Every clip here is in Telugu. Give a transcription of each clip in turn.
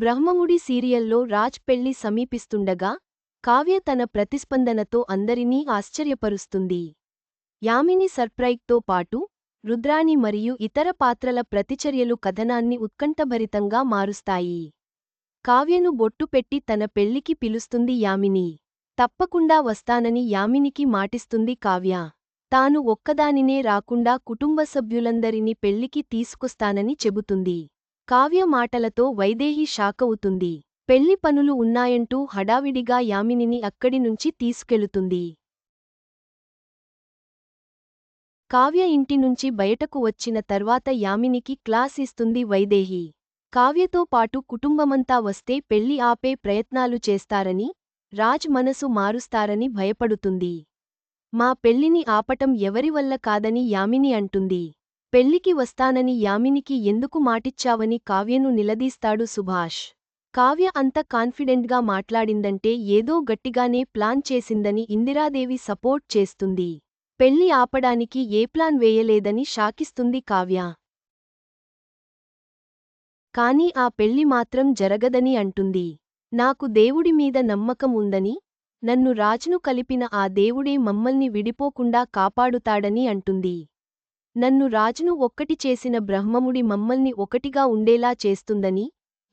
బ్రహ్మముడి సీరియల్లో రాజ్ పెళ్ళి సమీపిస్తుండగా కావ్య తన ప్రతిస్పందనతో అందరినీ ఆశ్చర్యపరుస్తుంది. యామిని సర్ప్రైక్తో పాటు రుద్రాణి మరియు ఇతర పాత్రల ప్రతిచర్యలు కథనాన్ని ఉత్కంఠభరితంగా మారుస్తాయి. కావ్యను బొట్టు పెట్టి తన పెళ్ళికి పిలుస్తుంది యామిని. తప్పకుండా వస్తానని యామినికి మాటిస్తుంది కావ్య. తాను ఒక్కదానినే రాకుండా కుటుంబ సభ్యులందరినీ పెళ్ళికి తీసుకొస్తానని చెబుతుంది. కావ్య మాటలతో వైదేహి షాకవుతుంది. పెళ్ళి పనులు ఉన్నాయంటూ హడావిడిగా యామినిని అక్కడి నుంచి తీసుకెళుతుంది. కావ్య ఇంటి నుంచి బయటకు వచ్చిన తర్వాత యామినికి క్లాస్ ఇస్తుంది వైదేహి. కావ్యతో పాటు కుటుంబమంతా వస్తే పెళ్ళి ఆపే ప్రయత్నాలు చేస్తారని రాజ్ మనసు మారుస్తారని భయపడుతుంది. మా పెళ్ళిని ఆపటం ఎవరివల్ల కాదని యామిని అంటుంది. పెళ్ళికి వస్తానని యామినికి ఎందుకు మాటిచ్చావని కావ్యను నిలదీస్తాడు సుభాష్. కావ్య అంత కాన్ఫిడెంట్గా మాట్లాడిందంటే ఏదో గట్టిగానే ప్లాన్ చేసిందని ఇందిరాదేవి సపోర్ట్ చేస్తుంది. పెళ్ళి ఆపడానికి ఏ ప్లాన్ వేయలేదని షాకిస్తుంది కావ్య. కాని ఆ పెళ్ళి మాత్రం జరగదని అంటుంది. నాకు దేవుడి మీద నమ్మకం ఉందని నన్ను రాజును కలిపిన ఆ దేవుడే మమ్మల్ని విడిపోకుండా కాపాడుతాడని అంటుంది. నన్ను రాజును ఒక్కటి చేసిన బ్రహ్మముడి మమ్మల్ని ఒకటిగా ఉండేలా చేస్తుందని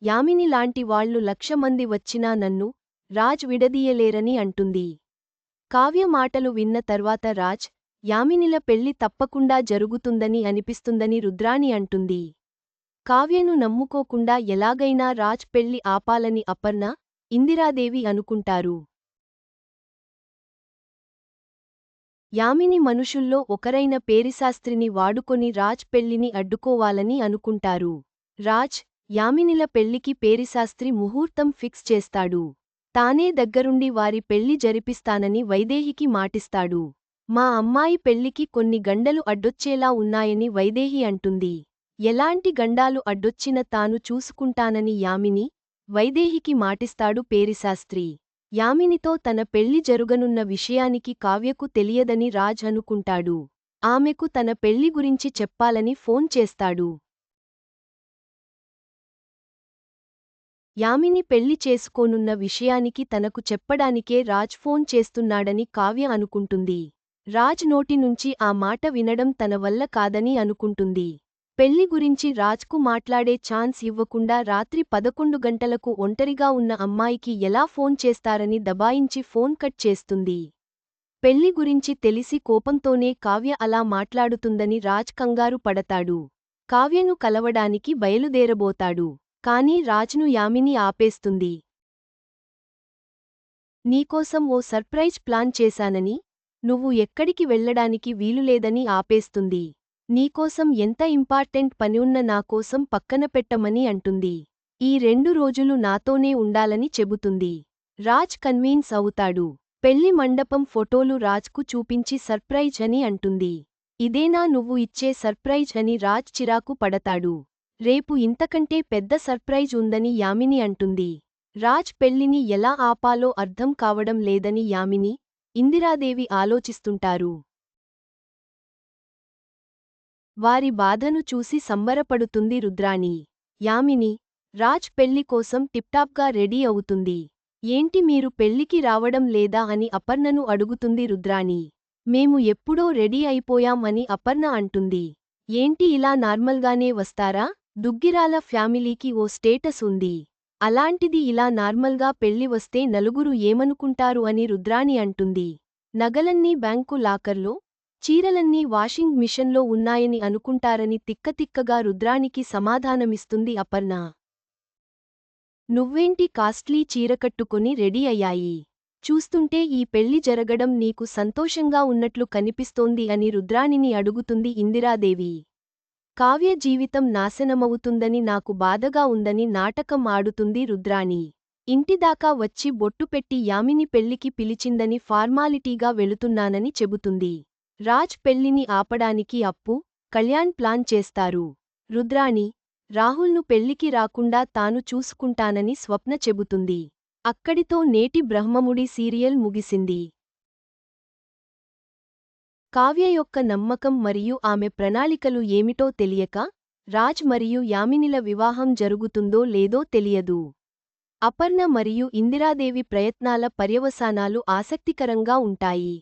యామిని లాంటి వాళ్ళు లక్షమంది వచ్చినా నన్ను రాజ్ విడదీయలేరని అంటుంది. కావ్య మాటలు విన్న తర్వాత రాజ్ యామినిల పెళ్ళి తప్పకుండా జరుగుతుందని అనిపిస్తుందని రుద్రాణి అంటుంది. కావ్యను నమ్ముకోకుండా ఎలాగైనా రాజ్ పెళ్ళి ఆపాలని అపర్ణ ఇందిరాదేవి అనుకుంటారు. యామిని మనుషుల్లో ఒకరైన పేరిశాస్త్రిని వాడుకొని రాజ్ పెళ్ళిని అడ్డుకోవాలని అనుకుంటారు. రాజ్ యామినిల పెళ్ళికి పేరిశాస్త్రి ముహూర్తం ఫిక్స్ చేస్తాడు. తానే దగ్గరుండి వారి పెళ్ళి జరిపిస్తానని వైదేహికి మాటిస్తాడు. మా అమ్మాయి పెళ్ళికి కొన్ని గండలు అడ్డొచ్చేలా ఉన్నాయని వైదేహి అంటుంది. ఎలాంటి గండాలు అడ్డొచ్చిన తాను చూసుకుంటానని యామిని వైదేహికి మాటిస్తాడు పేరిశాస్త్రి. యామినితో తన పెళ్ళి జరుగనున్న విషయానికి కావ్యకు తెలియదని రాజ్ అనుకుంటాడు. ఆమెకు తన పెళ్ళి గురించి చెప్పాలని ఫోన్ చేస్తాడు. యామిని పెళ్ళి చేసుకోనున్న విషయానికి తనకు చెప్పడానికే రాజ్ ఫోన్ చేస్తున్నాడని కావ్య అనుకుంటుంది. రాజ్ నోటి నుంచి ఆ మాట వినడం తన వల్ల కాదని అనుకుంటుంది. పెళ్ళి గురించి రాజ్కు మాట్లాడే ఛాన్స్ ఇవ్వకుండా రాత్రి పదకొండు గంటలకు ఒంటరిగా ఉన్న అమ్మాయికి ఎలా ఫోన్ చేస్తారని దబాయించి ఫోన్ కట్ చేస్తుంది. పెళ్ళి గురించి తెలిసి కోపంతోనే కావ్య అలా మాట్లాడుతుందని రాజ్ కంగారు పడతాడు. కావ్యను కలవడానికి బయలుదేరబోతాడు. కాని రాజ్ను యామిని ఆపేస్తుంది. నీకోసం ఓ సర్ప్రైజ్ ప్లాన్ చేశానని నువ్వు ఎక్కడికి వెళ్ళడానికి వీలులేదని ఆపేస్తుంది. నీకోసం ఎంత ఇంపార్టెంట్ పనివున్న నాకోసం పక్కన పెట్టమని అంటుంది. ఈ రెండు రోజులు నాతోనే ఉండాలని చెబుతుంది. రాజ్ కన్వీన్స్ అవుతాడు. పెళ్ళి మండపం ఫోటోలు రాజ్కు చూపించి సర్ప్రైజ్ అని అంటుంది. ఇదేనా నువ్వు ఇచ్చే సర్ప్రైజ్ అని రాజ్ చిరాకు పడతాడు. రేపు ఇంతకంటే పెద్ద సర్ప్రైజ్ ఉందని యామిని అంటుంది. రాజ్ పెళ్ళిని ఎలా ఆపాలో అర్థం కావడం లేదని యామిని ఇందిరాదేవి ఆలోచిస్తుంటారు. వారి బాధను చూసి సంబరపడుతుంది రుద్రాణి. యామిని రాజ్ పెళ్ళి కోసం టిప్టాప్గా రెడీ అవుతుంది. ఏంటి మీరు పెళ్ళికి రావడం లేదా అని అపర్ణను అడుగుతుంది రుద్రాణి. మేము ఎప్పుడో రెడీ అయిపోయాం అని అపర్ణ అంటుంది. ఏంటి ఇలా నార్మల్గానే వస్తారా? దుగ్గిరాల ఫ్యామిలీకి ఓ స్టేటస్ ఉంది. అలాంటిది ఇలా నార్మల్గా పెళ్ళి వస్తే నలుగురు ఏమనుకుంటారు అని రుద్రాణి అంటుంది. నగలన్నీ బ్యాంకు లాకర్లో చీరలన్నీ వాషింగ్ మిషన్లో ఉన్నాయని అనుకుంటారని తిక్కతిక్కగా రుద్రానికి సమాధానమిస్తుంది అపర్ణ. నువ్వేంటి కాస్ట్లీ చీరకట్టుకొని రెడీ అయ్యాయి? చూస్తుంటే ఈ పెళ్ళి జరగడం నీకు సంతోషంగా ఉన్నట్లు కనిపిస్తోంది అని రుద్రాణిని అడుగుతుంది ఇందిరాదేవి. కావ్య జీవితం నాశనమవుతుందని నాకు బాధగా ఉందని నాటకం ఆడుతుంది రుద్రాణి. ఇంటిదాకా వచ్చి బొట్టుపెట్టి యామిని పెళ్ళికి పిలిచిందని ఫార్మాలిటీగా వెళుతున్నానని చెబుతుంది. రాజ్ పెళ్ళిని ఆపడానికి అప్పు కళ్యాణ్ ప్లాన్ చేస్తారు. రుద్రాణి రాహుల్ను పెళ్ళికి రాకుండా తాను చూసుకుంటానని స్వప్న చెబుతుంది. అక్కడితో నేటి బ్రహ్మముడి సీరియల్ ముగిసింది. కావ్య యొక్క నమ్మకం మరియు ఆమె ప్రణాళికలు ఏమిటో తెలియక రాజ్ మరియు యామినిల వివాహం జరుగుతుందో లేదో తెలియదు. అపర్ణ మరియు ఇందిరాదేవి ప్రయత్నాల పర్యవసానాలు ఆసక్తికరంగా ఉంటాయి.